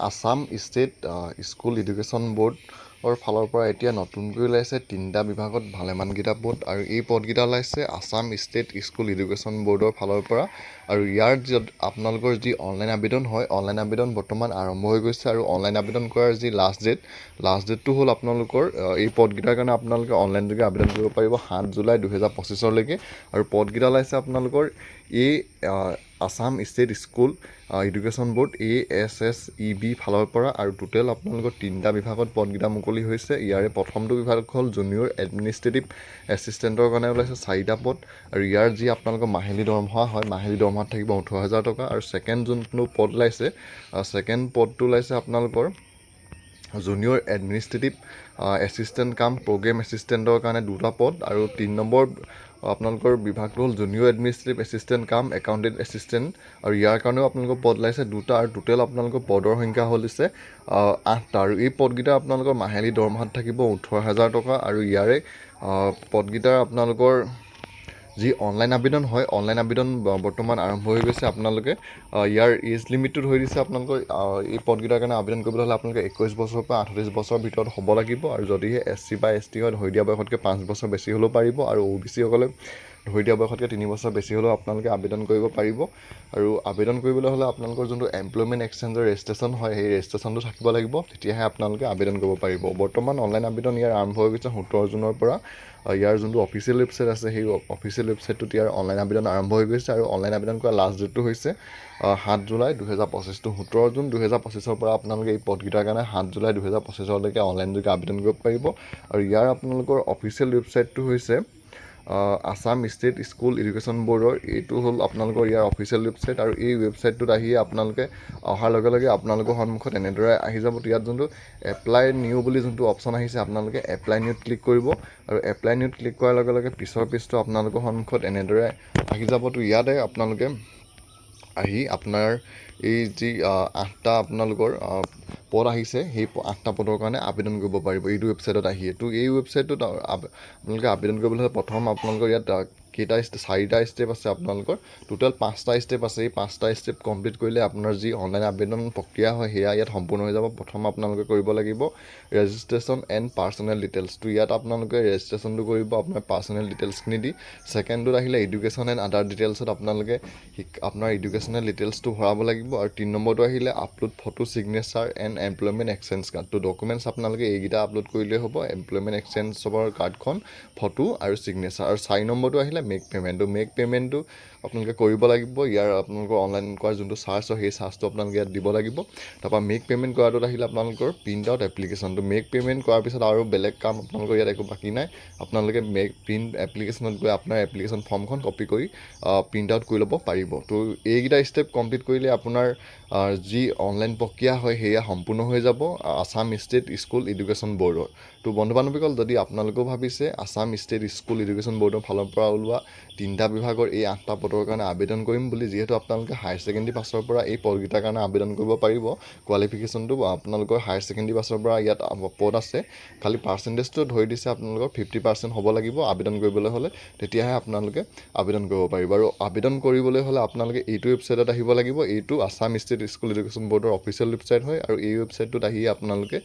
Assam state school education ব'ৰ্ডৰ ফালৰ পৰা এতিয়া নতুনকৈ ওলাইছে তিনিটা বিভাগত ভালেমানকেইটা পদ আৰু এই পদকেইটা ওলাইছে আছাম ষ্টেট স্কুল এডুকেশ্যন ব'ৰ্ডৰ ফালৰ পৰা আৰু ইয়াৰ য'ত আপোনালোকৰ যি অনলাইন আবেদন হয় অনলাইন আবেদন বৰ্তমান আৰম্ভ হৈ গৈছে আৰু অনলাইন আবেদন কৰাৰ যি লাষ্ট ডেট লাষ্ট ডেটটো হ'ল আপোনালোকৰ এই পদকেইটাৰ কাৰণে আপোনালোকে অনলাইনযোগে আবেদন কৰিব পাৰিব সাত জুলাই দুহেজাৰ পঁচিছৰলৈকে আৰু পদকেইটা ওলাইছে আপোনালোকৰ এই Assam state school education board A S S E B ফালৰ পৰা আৰু টোটেল আপোনালোকৰ তিনিটা বিভাগত পদকেইটা মুকলি হৈছে। ইয়াৰে প্ৰথমটো বিভাগ হ'ল জুনিয়ৰ এডমিনিষ্ট্ৰেটিভ এছিষ্টেণ্টৰ কাৰণে ওলাইছে চাৰিটা পদ আৰু ইয়াৰ যি আপোনালোকৰ মাহিলী দৰমহা হয় মাহিলী দৰমহাত থাকিব ওঠৰ হাজাৰ টকা। আৰু ছেকেণ্ড যোনটো পদ ওলাইছে ছেকেণ্ড পদটো ওলাইছে আপোনালোকৰ junior administrative assistant cum programme এছিষ্টেণ্টৰ কাৰণে দুটা পদ আৰু তিনি নম্বৰ আপোনালোকৰ বিভাগটো হ'ল junior administrative assistant cum accountant assistant আৰু ইয়াৰ কাৰণেও আপোনালোকৰ পদ ওলাইছে। দুটা আৰু টোটেল আপোনালোকৰ পদৰ সংখ্যা হৈছে আঠটা। আৰু এই পদকেইটা আপোনালোকৰ মাহিলী দৰমহাত থাকিব ওঠৰ হাজাৰ টকা আৰু ইয়াৰে পদকেইটাৰ আপোনালোকৰ যি অনলাইন আবেদন হয়, অনলাইন আবেদন বৰ্তমান আৰম্ভ হৈ গৈছে। আপোনালোকে ইয়াৰ এজ লিমিটটো ধৰি দিছে আপোনালোকৰ এই পদকেইটাৰ কাৰণে আবেদন কৰিবলৈ হ'লে আপোনালোকে একৈছ বছৰৰ পৰা আঠত্ৰিছ বছৰৰ ভিতৰত হ'ব লাগিব। আৰু যদিহে এছ চি বা এছ টি হয়, ধৰি দিয়া বয়সতকৈ পাঁচ বছৰ বেছি হ'লেও পাৰিব। আৰু অ' বি চিসকলে ধৰি দিয়া বয়সতকৈ তিনি বছৰ বেছি হ'লেও আপোনালোকে আবেদন কৰিব পাৰিব। আৰু আবেদন কৰিবলৈ হ'লে আপোনালোকৰ যোনটো এমপ্লয়মেণ্ট এক্সচেঞ্জৰ ৰেজিষ্ট্ৰেশ্যন হয়, সেই ৰেজিষ্ট্ৰেশ্যনটো থাকিব লাগিব। তেতিয়াহে আপোনালোকে আবেদন কৰিব পাৰিব। বৰ্তমান অনলাইন আবেদন ইয়াৰ আৰম্ভ হৈ গৈছে সোতৰ জুনৰ পৰা। ইয়াৰ যোনটো অফিচিয়েল ৱেবছাইট আছে, সেই অফিচিয়েল ৱেবছাইটটোত ইয়াৰ অনলাইন আবেদন আৰম্ভ হৈ গৈছে। আৰু অনলাইন আবেদন কৰা লাষ্ট ডেটটো হৈছে সাত জুলাই দুহেজাৰ পঁচিছটো সোতৰ জুন দুহেজাৰ পঁচিছৰ পৰা আপোনালোকে এই পদকেইটাৰ কাৰণে সাত জুলাই দুহেজাৰ পঁচিছলৈকে অনলাইনযোগে আবেদন কৰিব পাৰিব। আৰু ইয়াৰ আপোনালোকৰ অফিচিয়েল ৱেবছাইটটো হৈছে আছাম ষ্টেট স্কুল এডুকেশ্যন ব'ৰ্ডৰ এইটো হ'ল আপোনালোকৰ ইয়াৰ অফিচিয়েল ৱেবছাইট আৰু এই ৱেবছাইটটোত আহি আপোনালোকে অহাৰ লগে লগে আপোনালোকৰ সন্মুখত এনেদৰে আহি যাব। ইয়াত যোনটো এপ্লাই নিউ বুলি যোনটো অপশ্যন আহিছে আপোনালোকে এপ্লাই নিউত ক্লিক কৰিব আৰু এপ্লাই নিউত ক্লিক কৰাৰ লগে লগে পিছৰ পেজটো আপোনালোকৰ সন্মুখত এনেদৰে আহি যাবতো। ইয়াতে আপোনালোকে আহি আপোনাৰ এই যি আঠটা আপোনালোকৰ পদ আহিছে, সেই আঠটা পদৰ কাৰণে আবেদন কৰিব পাৰিব। এইটো ৱেবছাইটত আহিয়ে তো এই ৱেবছাইটটোত আপোনালোকে আবেদন কৰিবলৈ হ'লে প্ৰথম আপোনালোকৰ ইয়াত কেইটা ষ্টে, চাৰিটা ষ্টেপ আছে আপোনালোকৰ। টোটেল পাঁচটা ষ্টেপ আছে। এই পাঁচটা ষ্টেপ কমপ্লিট কৰিলে আপোনাৰ যি অনলাইন আবেদন প্ৰক্ৰিয়া হয়, সেয়া ইয়াত সম্পূৰ্ণ হৈ যাব। প্ৰথম আপোনালোকে কৰিব লাগিব ৰেজিষ্ট্ৰেশ্যন এণ্ড পাৰ্চনেল ডিটেইলছটো ইয়াত আপোনালোকে ৰেজিষ্ট্ৰেশ্যনটো কৰিব, আপোনাৰ পাৰ্চনেল ডিটেইলছখিনি দি। ছেকেণ্ডটোত আহিলে এডুকেশ্যন এণ্ড আদাৰ ডিটেইলছত আপোনালোকে আপোনাৰ এডুকেশ্যনেল ডিটেইলছটো ভৰাব লাগিব। আৰু তিনি নম্বৰটো আহিলে upload photo signature and employment exchange card তো ডকুমেণ্টছ আপোনালোকে এইকেইটা আপলোড কৰিলেই হ'ব। এমপ্লয়মেণ্ট এক্সচেঞ্জৰ কাৰ্ডখন ফটো আৰু ছিগনেচাৰ আৰু চাৰি নম্বৰটো আহিলে মেক পে'মেণ্টটো মেক পে'মেণ্টটো আপোনালোকে কৰিব লাগিব। ইয়াৰ আপোনালোকৰ অনলাইন কৰাৰ যোনটো চাৰ্জ হয়, সেই চাৰ্জটো আপোনালোকে ইয়াত দিব লাগিব। তাৰপৰা মেক পে'মেণ্ট কৰাটোত আহিলে আপোনালোকৰ প্ৰিণ্ট আউট এপ্লিকেশ্যনটো মেক পে'মেণ্ট কৰাৰ পিছত আৰু বেলেগ কাম আপোনালোকৰ ইয়াত একো বাকী নাই। আপোনালোকে মেক প্ৰিণ্ট এপ্লিকেশ্যনত গৈ আপোনাৰ এপ্লিকেশ্যন ফৰ্মখন কপি কৰি প্ৰিণ্ট আউট কৰি ল'ব পাৰিব। তো এইকেইটা ষ্টেপ কমপ্লিট কৰিলে আপোনাৰ যি অনলাইন প্ৰক্ৰিয়া হয়, সেয়া সম্পূৰ্ণ হৈ যাব। আছাম ষ্টেট স্কুল এডুকেশ্যন ব'ৰ্ডৰ তো বন্ধু বান্ধৱীসকল যদি আপোনালোকেও ভাবিছে আছাম ষ্টেট স্কুল এডুকেশ্যন ব'ৰ্ডৰ ফালৰ পৰা ওলোৱা তিনিটা বিভাগৰ এই আঠটা পদৰ কাৰণে আবেদন কৰিম বুলি যিহেতু আপোনালোকে হায়াৰ ছেকেণ্ডেৰী পাছৰ পৰা এই পদকেইটাৰ কাৰণে আবেদন কৰিব পাৰিব। কোৱালিফিকেশ্যনটো আপোনালোকৰ হায়াৰ ছেকেণ্ডেৰী পাছৰ পৰা ইয়াত পদ আছে। খালি পাৰ্চেণ্টেজটো ধৰি দিছে আপোনালোকৰ ফিফটি পাৰ্চেণ্ট হ'ব লাগিব আবেদন কৰিবলৈ হ'লে। তেতিয়াহে আপোনালোকে আবেদন কৰিব পাৰিব। আৰু আবেদন কৰিবলৈ হ'লে আপোনালোকে এইটো ৱেবছাইটত আহিব লাগিব। এইটো আছাম ষ্টেট স্কুল এডুকেশ্যন ব'ৰ্ডৰ অফিচিয়েল ৱেবছাইট হয়। আৰু এই ৱেবছাইটটোত আহি আপোনালোকে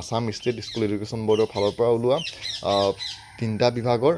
আছাম ষ্টেট স্কুল এডুকেশ্যন ব'ৰ্ডৰ ফালৰ পৰা ওলোৱা তিনিটা বিভাগৰ